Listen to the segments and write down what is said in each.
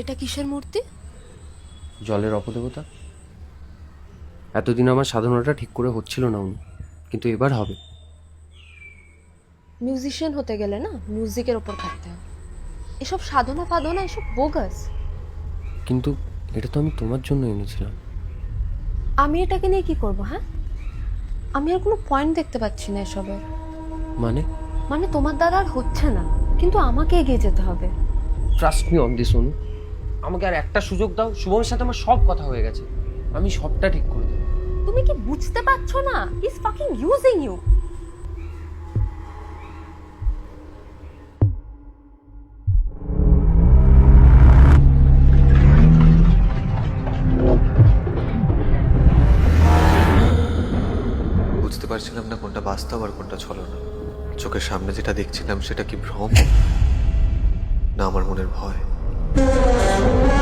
এটা কিসের মূর্তি? জলের অপদেবতা? এতদিন আমার সাধনাটা ঠিক করে হচ্ছিল না উনি কিন্তু এবার হবে। মিউজিশিয়ান হতে গেলে না মিউজিকের ওপর থাকতে হবে। এসব সাধনা ফাধনা এসব বোগাস কিন্তু এটা তো আমি তোমার জন্য এনেছিলাম। আমি এটাকে নিয়ে কি করব হ্যাঁ? আমি আর কোনো পয়েন্ট দেখতে পাচ্ছি না এসবের মানে? মানে তোমার দ্বারা আর হচ্ছে না কিন্তু আমাকে এগিয়ে যেতে হবে। Trust me on this Anu. আমাকে আর একটা সুযোগ দাও। শুভমের সাথে আমার সব কথা হয়ে গেছে। আমি সবটা ঠিক করে দেবো। তুমি কি বুঝতে পারছ না? ইজ ফাকিং ইউজিং ইউ বুঝতে পারছিলাম না কোনটা বাস্তব আর কোনটা ছলনা। চোখের সামনে যেটা দেখছিলাম সেটা কি ভ্রম? না আমার মনের ভয়। Thank you.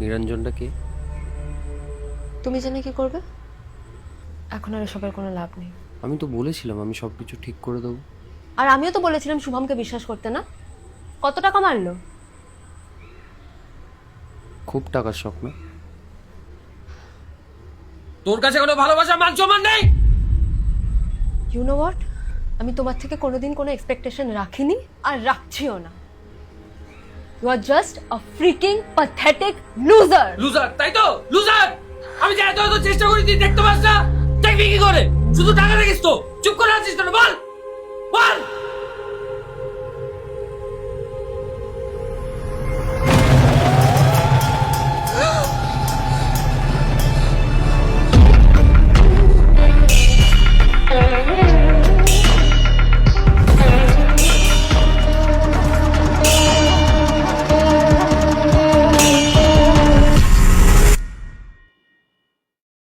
নিরঞ্জনটা কে? তুমি জেনে কি করবে? এখন আর এসবের কোনো লাভ নেই। আমি তো বলেছিলাম আমি সব কিছু ঠিক করে দেবো। আর আমিও তো বলেছিলাম শুভমকে বিশ্বাস করতে না? কত টাকা মারলো? খুব টাকার শখ না? তোর কাছে কোনো ভালোবাসা মান সম্মান নেই? ইউ নো হোয়াট আমি তোমার থেকে কোনোদিন কোনো এক্সপেকটেশন রাখিনি আর রাখছিও না। You are just a freaking pathetic loser loser তাই তো? লুজার আমি যে এত এত চেষ্টা করি দেখতে পাস না? দেখবি কি করে? শুধু টাকা দেখিস তো। চুপ করে আছিস তো বল! বল!